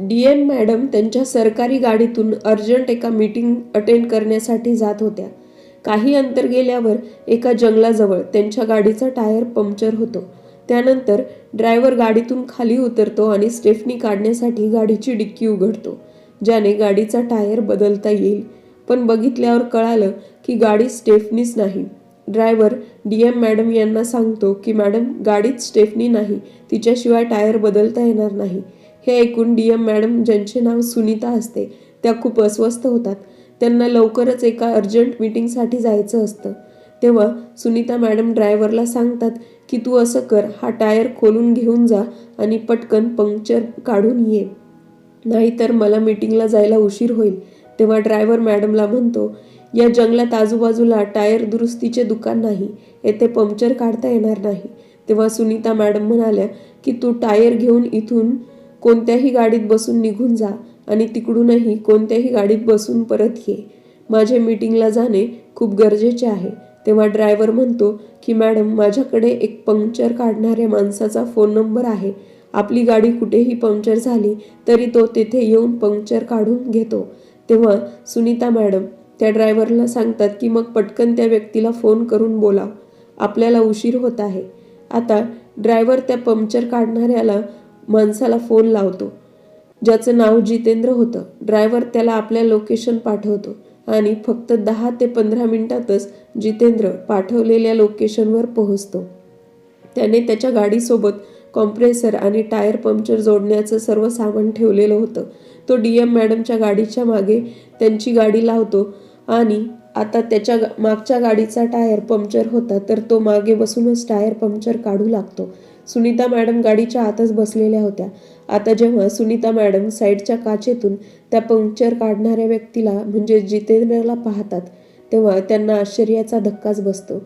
D M madam त्यांच्या सरकारी गाडीतून अर्जंट एका मीटिंग अटेंड करण्यासाठी जात होत्या. काही अंतर गेल्यावर एका जंगलाजवळ त्यांच्या गाडीचा टायर पंक्चर होतो. त्यानंतर ड्रायव्हर गाडीतून खाली उतरतो आणि स्टेफनी काढण्यासाठी गाडीची डिक्की उघडतो ज्याने गाडीचा टायर बदलता येईल. पण बघितल्यावर कळालं की गाडी स्टेफनीच नाही. ड्रायव्हर डी एम मॅडम यांना सांगतो की मॅडम गाडीत स्टेफनी नाही. तिच्याशिवाय टायर बदलता येणार नाही. हे ऐकून डी एम मॅडम ज्यांचे नाव सुनीता असते त्या खूप अस्वस्थ होतात. त्यांना लवकरच एका अर्जंट मीटिंगसाठी जायचं असतं. तेव्हा सुनीता मॅडम ड्रायव्हरला सांगतात की तू असं कर हा टायर खोलून घेऊन जा आणि पटकन पंक्चर काढून ये. नाहीतर मला मीटिंगला जायला उशीर होईल. तेव्हा ड्रायव्हर मॅडमला म्हणतो या जंगलात आजूबाजूला टायर दुरुस्तीचे दुकान नाही. येथे पंक्चर काढता येणार नाही. तेव्हा सुनीता मॅडम म्हणाल्या की तू टायर घेऊन इथून कोणत्याही गाडीत बसून निघून जा आणि तिकडूनही कोणत्याही गाडीत बसून परत ये. माझे मीटिंगला जाणे खूप गरजेचे आहे. तेव्हा ड्रायव्हर म्हणतो की मॅडम माझ्याकडे एक पंक्चर काढणाऱ्या माणसाचा फोन नंबर आहे. आपली गाडी कुठेही पंक्चर झाली तरी तो तेथे येऊन पंक्चर काढून घेतो. तेव्हा सुनीता मॅडम त्या ड्रायव्हरला सांगतात की मग पटकन त्या व्यक्तीला फोन करून बोलाव. आपल्याला उशीर होत आहे. आता ड्रायव्हर त्या पंक्चर काढणाऱ्याला माणसाला फोन लावतो. ज्याचं नाव जितेंद्र होतं. ड्रायव्हर त्याला आपल्या लोकेशन पाठवतो आणि फक्त दहा ते पंधरा मिनिटातच जितेंद्र पाठवलेल्या लोकेशनवर पोहोचतो. त्याने त्याच्या गाडीसोबत कॉम्प्रेसर आणि टायर पंक्चर जोडण्याचं सर्व सामान ठेवलेलं होतं. तो डी एम मॅडमच्या गाडीच्या मागे त्यांची गाडी लावतो आणि आता त्याच्या मागच्या गाडीचा टायर पंक्चर होता तर तो मागे बसूनच टायर पंक्चर काढू लागतो. सुनीता मॅडम गाडीच्या आतच बसलेल्या होत्या. आता जेव्हा सुनीता मॅडम साईडच्या काचेतून त्या पंक्चर काढणाऱ्या व्यक्तीला म्हणजे जितेंद्रला पाहतात तेव्हा त्यांना आश्चर्याचा धक्काच बसतो.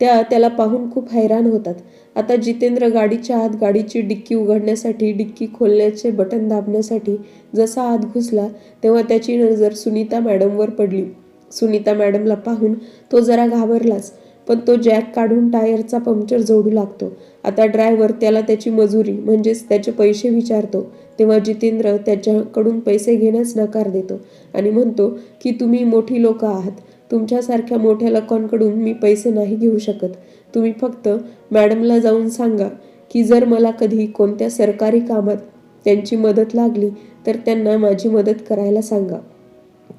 त्या त्याला पाहून खूप हैराण होतात. आता जितेंद्र गाडीच्या आत गाडीची डिक्की उघडण्यासाठी डिक्की खोलण्याचे बटन दाबण्यासाठी जसा आत घुसला तेव्हा त्याची नजर सुनीता मॅडमवर पडली. सुनीता मॅडमला पाहून तो जरा घाबरलाच. पण तो जॅक काढून टायरचा पंक्चर जोडू लागतो. आता ड्रायव्हर त्याला त्याची मजुरी म्हणजेच त्याचे पैसे विचारतो. तेव्हा जितेंद्र त्याच्याकडून पैसे घेण्यास नकार देतो आणि म्हणतो की तुम्ही मोठी लोक आहात. तुमच्यासारख्या मोठ्या लोकांकडून मी पैसे नाही घेऊ शकत. तुम्ही फक्त मॅडमला जाऊन सांगा की जर मला कधी कोणत्या सरकारी कामात त्यांची मदत लागली तर त्यांना माझी मदत करायला सांगा.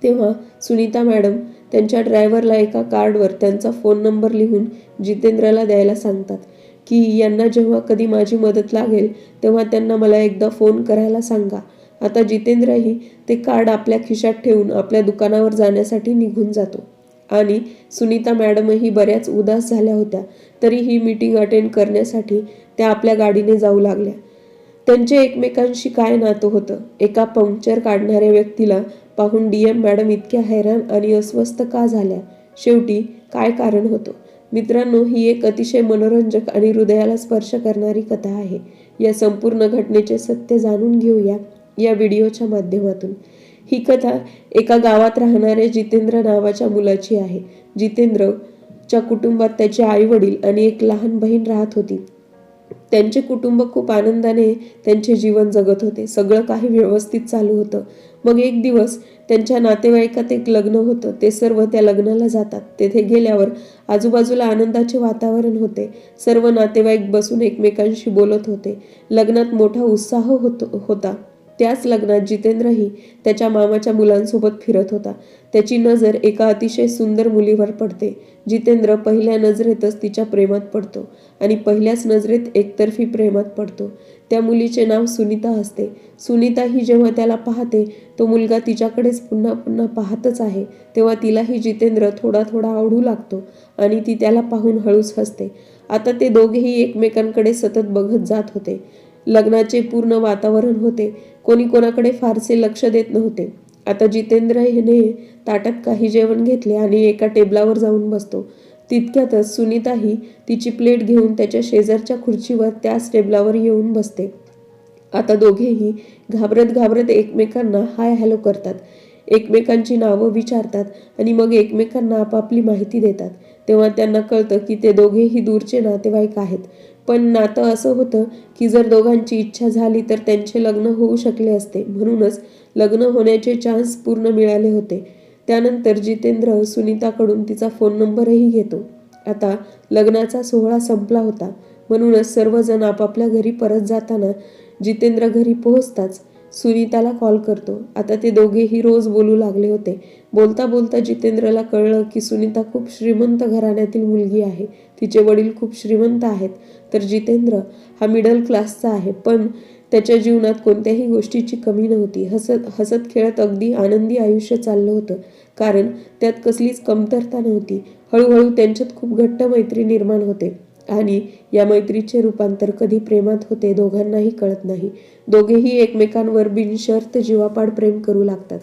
तेव्हा सुनीता मॅडम त्यांच्या ड्रायव्हरला एका कार्डवर त्यांचा फोन नंबर लिहून जितेंद्रला द्यायला सांगतात की यांना जेव्हा कधी माझी मदत लागेल तेव्हा त्यांना मला एकदा फोन करायला सांगा. आता जितेंद्रही ते कार्ड आपल्या खिशात ठेवून आपल्या दुकानावर जाण्यासाठी निघून जातो. आणि सुनीता मॅडमही बऱ्याच उदास झाल्या होत्या. तरी ही मीटिंग अटेंड करण्यासाठी त्या आपल्या गाडीने जाऊ लागल्या. त्यांचे एकमेकांशी काय नातं होतं? एका पंक्चर काढणाऱ्या व्यक्तीला पाहून डी एम मॅडम इतक्या हैराण आणि अस्वस्थ का झाल्या? शेवटी काय कारण होतं? मित्रांनो ही एक अतिशय मनोरंजक आणि हृदयाला स्पर्श करणारी कथा आहे. या संपूर्ण घटनेचे सत्य जाणून घेऊया या व्हिडिओच्या माध्यमातून. ही कथा एका गावात राहणाऱ्या जितेंद्र नावाच्या मुलाची आहे. जितेंद्रच्या कुटुंबात त्याचे आई वडील आणि एक लहान बहीण राहत होती. त्यांचे कुटुंब खूप आनंदाने त्यांचे जीवन जगत होते. सगळं काही व्यवस्थित चालू होतं. मग एक दिवस त्यांच्या नातेवाईकात एक लग्न होतं. ते सर्व त्या लग्नाला जातात. तेथे गेल्यावर आजूबाजूला आनंदाचे वातावरण होते. सर्व नातेवाईक बसून एकमेकांशी बोलत होते. लग्नात मोठा उत्साह होतो होता. त्याच लग्नात जितेंद्रही त्याच्या मामाच्या मुलांसोबत फिरत होता. त्याची नजर एका अतिशय सुंदर मुलीवर पडते. जितेंद्र पहिल्या नजरेतच तिच्या प्रेमात पडतो. आणि पहिल्याच नजरेत एकतर्फी प्रेमात पडतो. त्या मुलीचे नाव सुनीता असते. सुनीता ही जेव्हा त्याला पाहते तो मुलगा तिच्याकडेच पुन्हा पुन्हा पाहतच आहे. तेव्हा तिलाही जितेंद्र थोडा थोडा आवडू लागतो आणि ती त्याला पाहून हळूच हसते. आता ते दोघेही एकमेकांकडे सतत बघत जात होते. लग्नाचे पूर्ण वातावरण होते. कोणी कोणाकडे फारसे लक्ष देत नव्हते. आता जितेंद्र हिने ताटात काही जेवण घेतले आणि एका टेबलावर जाऊन बसतो. तितक्यातच सुनीताही तिची प्लेट घेऊन त्याच्या शेजारच्या खुर्चीवर त्याच टेबलावर येऊन बसते. आता दोघेही घाबरत घाबरत एकमेकांना हाय हॅलो करतात. एकमेकांची नावं विचारतात आणि मग एकमेकांना आपापली माहिती देतात. तेव्हा त्यांना कळतं की ते दोघेही दूरचे नातेवाईक आहेत. पण नातं असं होतं की जर दोघांची इच्छा झाली तर त्यांचे लग्न होऊ शकले असते. म्हणूनच लग्न होण्याचे चान्स पूर्ण मिळाले होते. त्यानंतर जितेंद्र सुनीताकडून तिचा फोन नंबरही घेतो. आता लग्नाचा सोहळा संपला होता. म्हणूनच सर्वजण आपापल्या घरी परत जाताना जितेंद्र घरी पोहोचताच सुनीताला कॉल करतो. आता ते दोघेही रोज बोलू लागले होते. बोलता बोलता जितेंद्रला कळलं की सुनीता खूप श्रीमंत घराण्यातील मुलगी आहे. तिचे वडील खूप श्रीमंत आहेत. तर जितेंद्र हा मिडल क्लासचा आहे. पण त्याच्या जीवनात कोणत्याही गोष्टीची कमी नव्हती. हसत हसत खेळत अगदी आनंदी आयुष्य चाललं होतं. कारण त्यात कसलीच कमतरता नव्हती. हळूहळू त्यांच्यात खूप घट्ट मैत्री निर्माण होते. आणि या मैत्रीचे रूपांतर कधी प्रेमात होते दोघांनाही कळत नाही. दोघेही एकमेकांवर बिनशर्त जीवापाड प्रेम करू लागतात.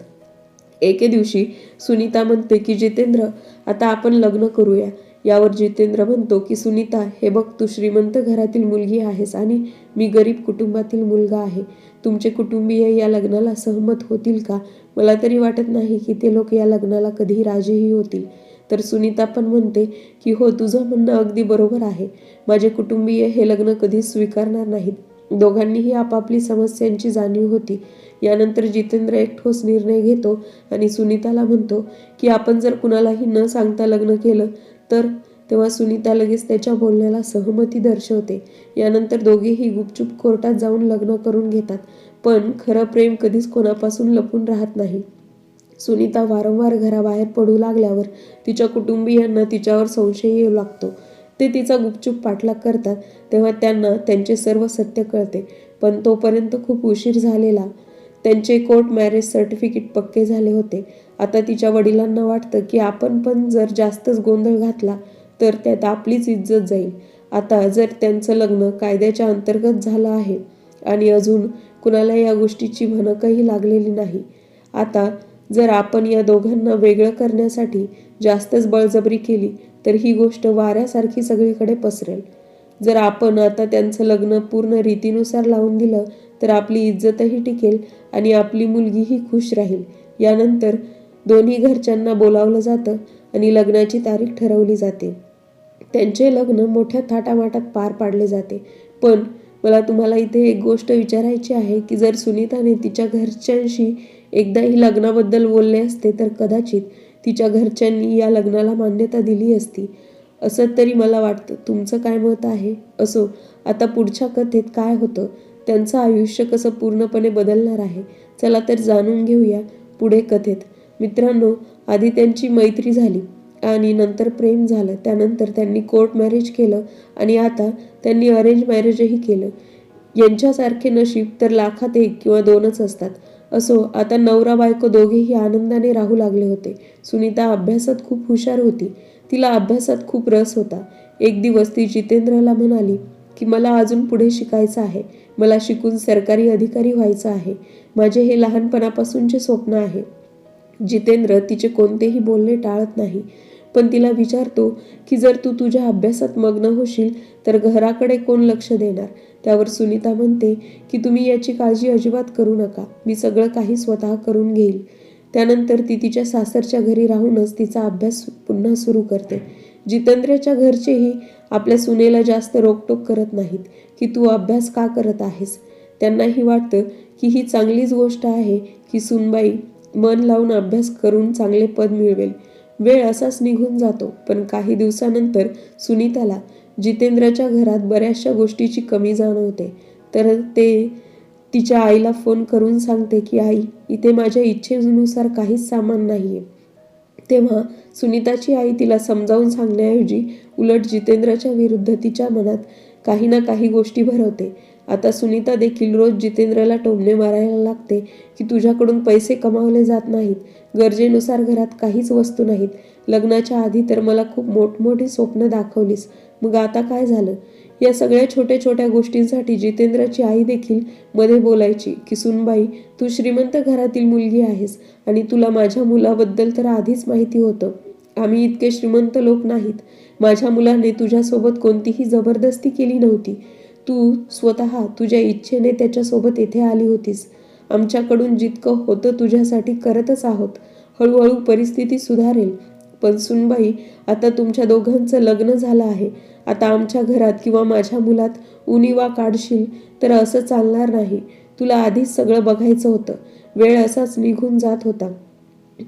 एके दिवशी सुनीता म्हणते की जितेंद्र आता आपण लग्न करूया. यावर जितेंद्र म्हणतो की सुनीता हे बघ तू श्रीमंत घरातील मुलगी आहेस आणि मी गरीब कुटुंबातील मुलगा आहे. तुमचे कुटुंबीय या लग्नाला सहमत होतील का? मला तरी वाटत नाही की ते लोक या लग्नाला कधी राजीही होतील. तर सुनीता पण म्हणते की हो तुझं म्हणणं अगदी बरोबर आहे. माझे कुटुंबीय हे लग्न कधीच स्वीकारणार नाहीत. दोघांनीही आपापली समस्यांची जाणीव होती. यानंतर जितेंद्र एक ठोस निर्णय घेतो आणि सुनीताला म्हणतो की आपण जर कुणालाही न सांगता लग्न केलं तर तेव्हा सुनीता लगेच त्याच्या बोलण्याला सहमती दर्शवते. यानंतर दोघेही गुपचूप कोर्टात जाऊन लग्न करून घेतात पण खरं प्रेम कधीच कोणापासून लपून राहत नाही. सुनीता वारंवार घराबाहेर पडू लागल्यावर तिच्या कुटुंबियांना तिच्यावर संशय येऊ लागतो. ते तिचा गुपचूप पाठलाग करतात तेव्हा त्यांना त्यांचे सर्व सत्य कळते पण तोपर्यंत खूप उशीर झालेला त्यांचे कोर्ट मॅरेज सर्टिफिकेट पक्के झाले होते. आता तिच्या वडिलांना वाटतं की आपण पण जर जास्तच गोंधळ घातला तर त्यात आपलीच इज्जत जाईल. आता जर त्यांचं लग्न कायद्याच्या अंतर्गत झालं आहे आणि अजून कुणाला या गोष्टीची भनकही लागलेली नाही आता जर आपण या दोघांना वेगळं करण्यासाठी जास्तच बळजबरी केली तर ही गोष्ट वाऱ्यासारखी सगळीकडे पसरेल. जर आपण आता त्यांचं लग्न पूर्ण रीतीनुसार लावून दिलं तर आपली इज्जतही टिकेल आणि आपली मुलगीही खुश राहील. यानंतर दोन्ही घरच्यांना बोलावलं जातं आणि लग्नाची तारीख ठरवली जाते. त्यांचे लग्न मोठ्या थाटामाटात पार पाडले जाते. पण मला तुम्हाला इथे एक गोष्ट विचारायची आहे की जर सुनीताने तिच्या घरच्यांशी एकदाही लग्नाबद्दल बोलले असते तर कदाचित तिच्या घरच्यांनी या लग्नाला मान्यता दिली असती. असं तरी मला वाटतं. तुमचं काय मत आहे? असो आता पुढच्या कथेत काय होतं? त्यांचं आयुष्य कसं पूर्णपणे बदलणार आहे? चला तर जाणून घेऊया पुढे कथेत. मित्रांनो आधी त्यांची मैत्री झाली आणि नंतर प्रेम झालं. त्यानंतर त्यांनी कोर्ट मॅरेज केलं आणि आता त्यांनी अरेंज मॅरेजही केलं. यांच्यासारखे नशीब तर लाखात एक किंवा दोनच असतात. असो आता नवरा बायको दोघेही आनंदाने राहू लागले होते. सुनीता अभ्यासात खूप हुशार होती. तिला अभ्यासात खूप रस होता. एक दिवस ती जितेंद्रला म्हणाली की मला अजून पुढे शिकायचं आहे. मला शिकून सरकारी अधिकारी व्हायचं आहे. माझे हे लहानपणापासूनचे स्वप्न आहे. जितेंद्र तिचे कोणतेही बोलणे टाळत नाही. पण तिला विचारतो की जर तू तुझ्या अभ्यासात मग्न होशील तर घराकडे कोण लक्ष देणार? त्यावर सुनीता म्हणते की तुम्ही याची काळजी अजिबात करू नका. मी सगळं काही स्वतः करून घेईल. त्यानंतर ती तिच्या सासरच्या घरी राहूनच तिचा अभ्यास पुन्हा सुरू करते. जितेंद्रच्या घरचेही आपल्या सुनेला जास्त रोकटोक करत नाहीत. की तू अभ्यास का करत आहेस? त्यांनाही वाटतं की ही चांगलीच गोष्ट आहे की सुनबाई मन लावून अभ्यास करून चांगले पद मिळवेल. वेळ असाच निघून जातो पण काही दिवसानंतर सुनीताला जितेंद्रच्या घरात बऱ्याचशा गोष्टीची कमी जाणवते. तर ते तिच्या आईला फोन करून सांगते की आई इथे माझ्या इच्छेनुसार काहीच सामान नाही आहे तेव्हा सुनीताची आई तिला समजावून सांगण्याऐवजी उलट जितेंद्रच्या विरुद्ध तिच्या मनात काही ना काही गोष्टी भरवते. आता सुनीता देखील रोज जितेंद्रला टोमणे मारायला लागते की तुझ्याकडून पैसे कमावले जात नाहीत. गरजेनुसार घरात काहीच वस्तू नाहीत. लग्नाच्या आधी तर मला खूप मोठमोठी स्वप्न दाखवलीस. मग आता काय झालं? या सगळ्या छोट्या छोट्या गोष्टींसाठी जितेंद्रची आई देखील मध्ये बोलायची की सुनबाई तू श्रीमंत घरातील मुलगी आहेस आणि तुला माझ्या मुलाबद्दल तर आधीच माहिती होतं. आम्ही इतके श्रीमंत लोक नाहीत. माझ्या मुलाने तुझ्यासोबत कोणतीही जबरदस्ती केली नव्हती. तू स्वतः तुझ्या इच्छेने त्याच्यासोबत येथे आली होतीस. आमच्याकडून जितकं होतं तुझ्यासाठी करतच आहोत. हळूहळू परिस्थिती सुधारेल. पण सुनबाई आता तुमच्या दोघांचं लग्न झालं आहे. आता आमच्या घरात किंवा माझ्या मुलात उणिवा काढशील तर असं चालणार नाही. तुला आधीच सगळं बघायचं होतं. वेळ असाच निघून जात होता.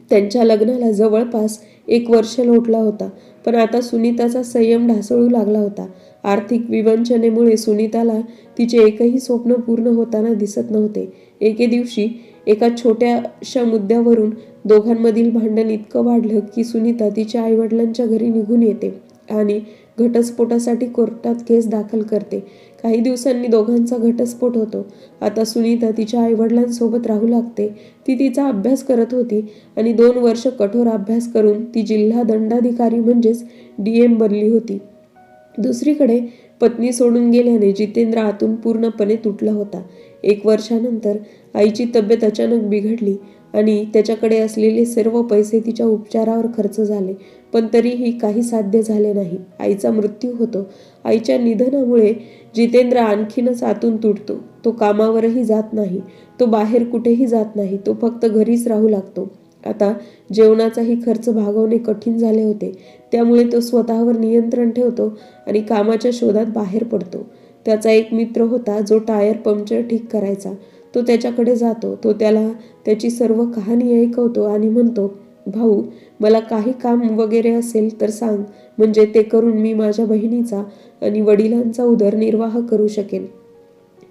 त्यांच्या लग्नाला जवळपास एक वर्ष लोटला होता पण आता सुनीताचा संयम ढासळू लागला होता. आर्थिक विवंचनेमुळे सुनीताला तिचे एकही स्वप्न पूर्ण होताना दिसत नव्हते. एके दिवशी एका छोट्याशा मुद्द्यावरून दोघांमधील भांडण इतकं वाढलं की सुनीता तिच्या आईवडिलांच्या घरी निघून येते आणि घटस्फोटासाठी कोर्टात केस दाखल करते. काही दिवसांनी दोघांचा घटस्फोट होतो. आता सुनीता तिच्या आईवडिलांसोबत राहू लागते. ती तिचा अभ्यास करत होती आणि दोन वर्ष कठोर अभ्यास करून ती जिल्हा दंडाधिकारी म्हणजेच डी एम बनली होती. दुसरीकडे पत्नी सोडून गेल्याने जितेंद्र आतून पूर्णपणे तुटला होता. एक वर्षानंतर आईची तब्येत अचानक बिघडली. आणि त्याच्याकडे असलेले सर्व पैसे तिच्या उपचारावर खर्च झाले. पण तरीही काही साध्य झाले नाही. आईचा मृत्यू होतो. आईच्या निधनामुळे जितेंद्र आणखीनच आतून तुटतो. तो कामावरही जात नाही. तो बाहेर कुठेही जात नाही. तो फक्त घरीच राहू लागतो. आता जेवणाचाही खर्च भागवणे कठीण झाले होते. त्यामुळे तो स्वतःवर नियंत्रण ठेवतो आणि कामाच्या शोधात बाहेर पडतो. त्याचा एक मित्र होता जो टायर पंक्चर ठीक करायचा. तो त्याच्याकडे जातो. तो त्याला त्याची सर्व कहाणी ऐकवतो आणि म्हणतो भाऊ मला काही काम वगैरे असेल तर सांग. म्हणजे ते करून मी माझ्या बहिणीचा आणि वडिलांचा उदरनिर्वाह करू शकेन.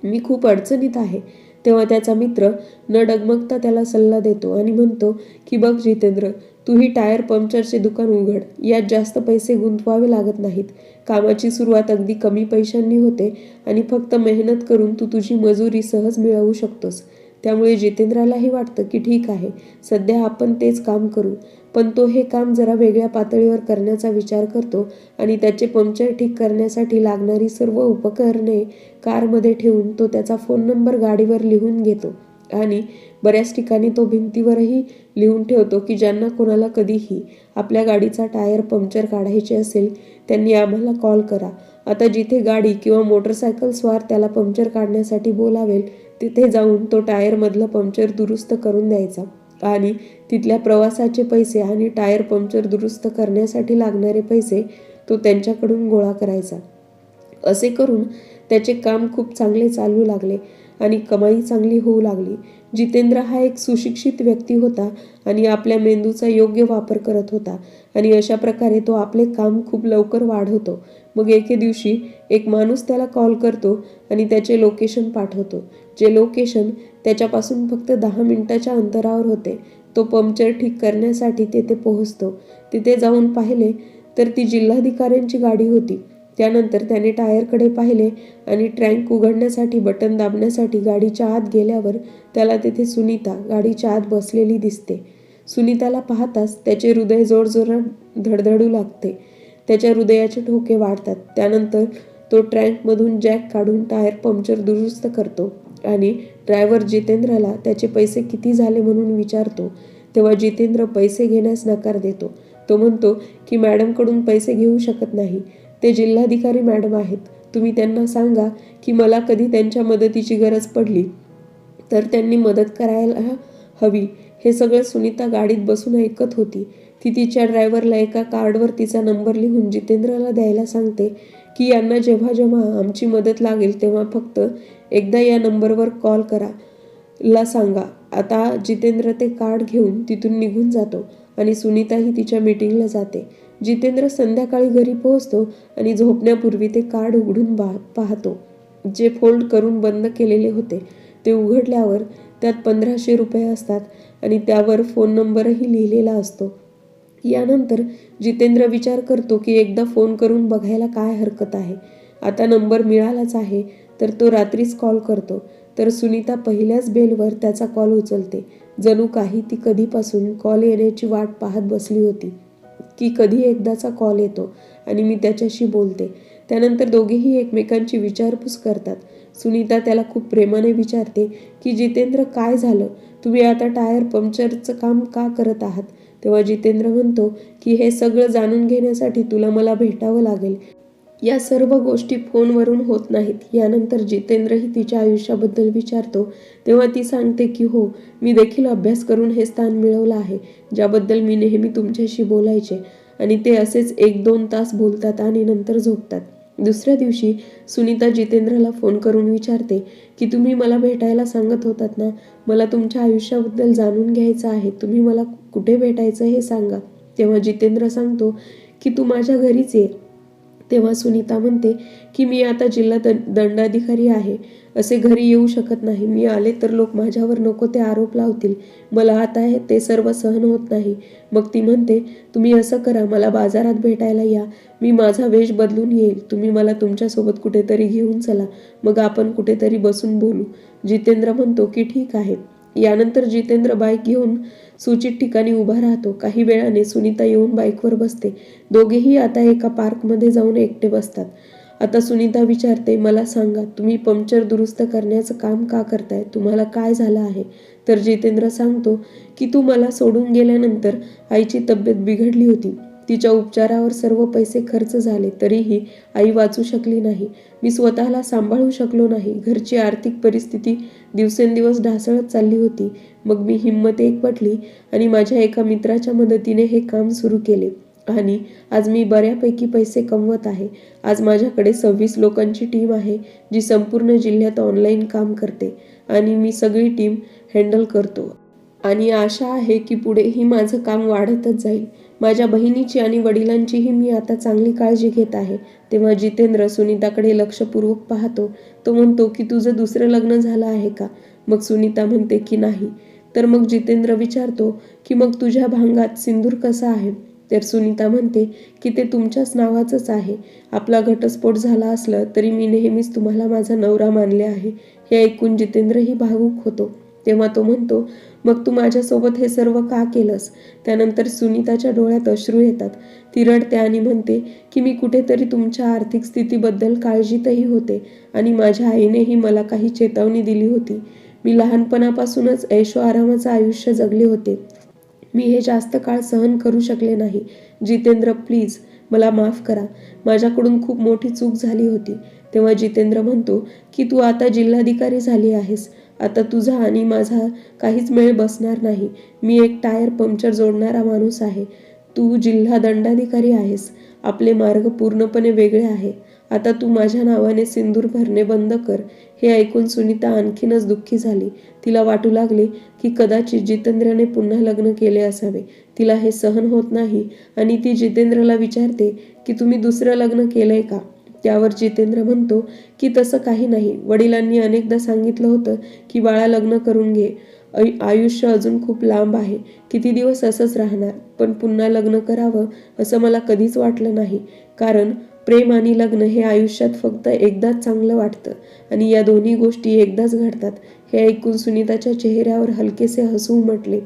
मी खूप अडचणीत आहे. तेव्हा त्याचा मित्र न डगमगता त्याला सल्ला देतो आणि म्हणतो की बघ जितेंद्र तूही टायर पंक्चरचे दुकान उघड. यात जास्त पैसे गुंतवावे लागत नाहीत. कामाची सुरुवात अगदी कमी पैशांनी होते आणि फक्त मेहनत करून तू तुझी मजुरी सहज मिळवू शकतोस. त्यामुळे जितेंद्रालाही वाटतं की ठीक आहे सध्या आपण तेच काम करू. पण तो हे काम जरा वेगळ्या पातळीवर करण्याचा विचार करतो आणि त्याचे पंक्चर ठीक करण्यासाठी लागणारी सर्व उपकरणे कारमध्ये ठेवून तो त्याचा फोन नंबर गाडीवर लिहून घेतो. आणि बऱ्याच ठिकाणी तो भिंतीवरही लिहून ठेवतो की ज्यांना कोणाला कधीही आपल्या गाडीचा टायर पंक्चर काढायचे असेल त्यांनी आम्हाला कॉल करा. आता जिथे गाडी किंवा मोटरसायकल स्वार त्याला पंक्चर काढण्यासाठी बोलावेल तिथे जाऊन तो टायरमधलं पंक्चर दुरुस्त करून द्यायचा आणि तिथल्या प्रवासाचे पैसे आणि टायर पंक्चर दुरुस्त करण्यासाठी लागणारे पैसे तो त्यांच्याकडून गोळा करायचा. असे करून त्याचे काम खूप चांगले चालू लागले. आणि कमाई चांगली होऊ लागली. जितेंद्र हा एक सुशिक्षित व्यक्ती होता आणि आपल्या मेंदूचा योग्य वापर करत होता आणि अशा प्रकारे तो आपले काम खूप लवकर वाढवतो. मग एके दिवशी एक माणूस त्याला कॉल करतो आणि त्याचे लोकेशन पाठवतो. जे लोकेशन त्याच्यापासून फक्त दहा मिनिटाच्या अंतरावर होते. तो पंक्चर ठीक करण्यासाठी तेथे पोहोचतो. तिथे जाऊन पाहिले तर ती जिल्हाधिकाऱ्यांची गाडी होती. त्यानंतर त्याने टायरकडे पाहिले आणि ट्रँक उघडण्यासाठी बटन दाबण्यासाठी गाडीच्या आत गेल्यावर त्याला तेथे सुनीता गाडीच्या आत बसलेली दिसते. सुनीताला पाहताच त्याचे हृदय जोरजोरात धडधडू लागते. त्याच्या हृदयाचे ठोके वाढतात. त्यानंतर तो ट्रँकमधून जॅक काढून टायर पंक्चर दुरुस्त करतो आणि ड्रायव्हर जितेंद्रला त्याचे पैसे किती झाले म्हणून विचारतो. तेव्हा जितेंद्र पैसे घेण्यास नकार देतो. तो म्हणतो की मॅडमकडून पैसे घेऊ शकत नाही. ते जिल्हाधिकारी मॅडम आहेत. तुम्ही त्यांना सांगा की मला कधी त्यांच्या मदतीची गरज पडली. तर त्यांनी मदत करायला हवी. हे सगळं सुनीता गाडीत बसून ऐकत होती. ती तिच्या ड्रायव्हरला एका कार्डवर तिचा नंबर लिहून जितेंद्रला द्यायला सांगते की यांना जेव्हा जेव्हा आमची मदत लागेल तेव्हा फक्त एकदा या नंबरवर कॉल करा. ला सांगा. आता जितेंद्र ते कार्ड घेऊन तिथून निघून जातो आणि सुनीताही तिच्या मीटिंगला जाते. जितेंद्र संध्याकाळी घरी पोहोचतो आणि झोपण्यापूर्वी ते कार्ड उघडून बा पाहतो. जे फोल्ड करून बंद केलेले होते ते उघडल्यावर त्यात पंधराशे रुपये असतात आणि त्यावर फोन नंबरही लिहिलेला असतो. यानंतर जितेंद्र विचार करतो की एकदा फोन करून बघायला काय हरकत आहे. आता नंबर मिळालाच आहे तर तो रात्रीच कॉल करतो. तर सुनीता पहिल्याच बेलवर त्याचा कॉल उचलते. जणू काही ती कधीपासून कॉल येण्याची वाट पाहत बसली होती. की कधी एकदाचा कॉल येतो आणि मी त्याच्याशी बोलते. त्यानंतर दोघेही एकमेकांची विचारपूस करतात. सुनीता त्याला खूप प्रेमाने विचारते की जितेंद्र काय झालं? तुम्ही आता टायर पंक्चरचं काम का करत आहात? तेव्हा जितेंद्र म्हणतो की हे सगळं जाणून घेण्यासाठी तुला मला भेटावं लागेल. या सर्व गोष्टी फोनवरून होत नाहीत. यानंतर जितेंद्रही तिच्या आयुष्याबद्दल विचारतो. तेव्हा ती सांगते की हो मी देखील अभ्यास करून हे स्थान मिळवलं आहे ज्याबद्दल मी नेहमी तुमच्याशी बोलायचे. आणि ते असेच एक दोन तास बोलतात आणि नंतर झोपतात. दुसऱ्या दिवशी सुनीता जितेंद्रला फोन करून विचारते की तुम्ही मला भेटायला सांगत होतात ना? मला तुमच्या आयुष्याबद्दल जाणून घ्यायचं आहे. तुम्ही मला कुठे भेटायचं हे सांगा. तेव्हा जितेंद्र सांगतो की तू माझ्या घरीच ये. तेव्हा सुनीता म्हणते की मी आता जिल्हा दंडाधिकारी आहे. असे घरी येऊ शकत नाही. मी आले तर लोक माझ्यावर नको ते आरोप लावतील. मला आता आहे ते सर्व सहन होत नाही. मग ती म्हणते तुम्ही असं करा. मला बाजारात भेटायला या. मी माझा वेश बदलून येईल. तुम्ही मला तुमच्यासोबत कुठेतरी घेऊन चला. मग आपण कुठेतरी बसून बोलू. जितेंद्र म्हणतो की ठीक आहे. यानंतर जितेंद्र बाईक घेऊन सूचित ठिकाणी उभा राहतो. काही वेळाने सुनीता येऊन बाईकवर बसते. दोघेही आता एका पार्कमध्ये जाऊन एकटे बसतात. आता सुनीता विचारते मला सांगा तुम्ही पंक्चर दुरुस्त करण्याचं काम का करताय? तुम्हाला काय झालं आहे? तर जितेंद्र सांगतो की तू मला सोडून गेल्यानंतर आईची तब्येत बिघडली होती. तिच्या उपचारावर सर्व पैसे खर्च झाले तरीही आई वाचू शकली नाही. मी स्वतःला सांभाळू शकलो नाही. घरची आर्थिक परिस्थिती दिवसेंदिवस ढासळत चालली होती. मग मी हिंमत एक पटली आणि माझ्या एका मित्राच्या मदतीने हे काम सुरू केले. आणि आज मी बऱ्यापैकी पैसे कमवत आहे. आज माझ्याकडे सव्वीस लोकांची टीम आहे जी संपूर्ण जिल्ह्यात ऑनलाईन काम करते आणि मी सगळी टीम हँडल करतो. आणि आशा आहे की पुढेही माझं काम वाढतच जाईल. माझ्या बहिणीची आणि वडिलांचीही मी आता चांगली काळजी घेत आहे. तेव्हा जितेंद्र सुनीताकडे लक्षपूर्वक पाहतो. तो म्हणतो की तुझं दुसरं लग्न झालं आहे का? मग सुनीता म्हणते की नाही. तर मग जितेंद्र विचारतो की मग तुझ्या भांगात सिंदूर कसा आहे? तर सुनीता म्हणते की ते तुमच्याच नावाचंच आहे. आपला घटस्फोट झाला असलं तरी मी नेहमीच तुम्हाला माझा नवरा मानले आहे. हे ऐकून जितेंद्रही भावूक होतो. तेव्हा तो म्हणतो मग तू माझ्यासोबत हे सर्व का केलंस? त्यानंतर सुनीताच्या डोळ्यात अश्रू येतात. ती रडते आणि म्हणते की मी कुठेतरी तुमच्या आर्थिक स्थितीबद्दल काळजीतही होते आणि माझ्या आईनेही मला काही चेतावणी दिली होती. मी लहानपणापासूनच ऐशो आरामाचं आयुष्य जगले होते. मी हे जास्त काळ सहन करू शकले नाही. जितेंद्र प्लीज मला माफ करा. माझ्याकडून खूप मोठी चूक झाली होती. तेव्हा जितेंद्र म्हणतो की तू आता जिल्हाधिकारी झाली आहेस. आता तुझा आणि माझा काहीच मेळ बसणार नाही. मी एक टायर पंक्चर जोडणारा माणूस आहे. तू जिल्हा दंडाधिकारी आहेस. आपले मार्ग पूर्णपणे वेगळे आहे. आता तू माझ्या नावाने सिंदूर भरणे बंद कर. हे ऐकून सुनीता आणखीनच दुःखी झाली. तिला वाटू लागले की कदाचित जितेंद्रने पुन्हा लग्न केले असावे. तिला हे सहन होत नाही आणि ती जितेंद्रला विचारते की तुम्ही दुसरं लग्न केलंय का? त्यावर जितेंद्र म्हणतो की तसं काही नाही. वडिलांनी अनेकदा सांगितलं होतं की बाळा लग्न करून घे. आयु- आयुष्य अजून खूप लांब आहे. किती दिवस असंच राहणार? पण पुन्हा लग्न करावं असं मला कधीच वाटलं नाही. कारण प्रेम आणि लग्न हे आयुष्यात फक्त एकदाच चांगलं वाटतं आणि या दोन्ही गोष्टी एकदाच घडतात. हे ऐकून सुनीताच्या चेहऱ्यावर हलकेसे हसू उमटले.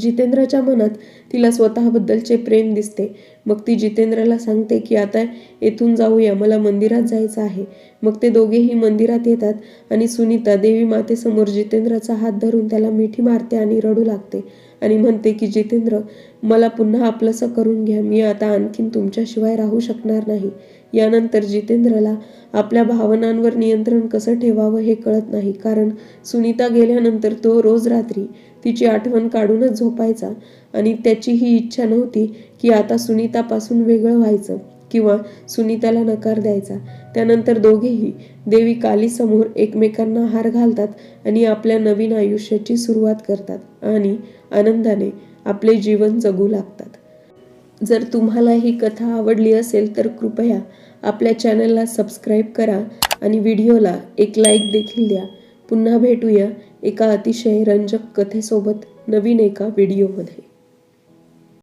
जितेंद्राच्या मनात तिला स्वतःबद्दलचे प्रेम दिसते. मग ती जितेंद्रला सांगते की आता येथून जाऊया मला मंदिरात जायचं आहे. मग ते दोघेही मंदिरात येतात आणि सुनीता देवी मातेसमोर जितेंद्राचा हात धरून त्याला मिठी मारते आणि रडू लागते आणि म्हणते की जितेंद्र मला पुन्हा आपलंसं करून घ्या. मी आता आणखीन तुमच्याशिवाय राहू शकणार नाही. यानंतर जितेंद्रला आपल्या भावनांवर नियंत्रण कसं ठेवावं हे कळत नाही. कारण सुनीता गेल्यानंतर तो रोज रात्री तिची आठवण काढूनच झोपायचा आणि त्याची ही इच्छा नव्हती की आता सुनीतापासून वेगळं व्हायचं किंवा सुनीताला नकार द्यायचा. त्यानंतर दोघेही देवी कालीसमोर एकमेकांना हार घालतात आणि आपल्या नवीन आयुष्याची सुरुवात करतात आणि आनंदाने आपले जीवन जगू लागतात. जर तुम्हाला ही कथा आवडली असेल तर कृपया आपल्या चॅनलला सबस्क्राईब करा आणि व्हिडिओला एक लाईक देखील द्या. पुन्हा भेटूया एका अतिशय रंजक कथेसोबत नवीन एका व्हिडिओमध्ये.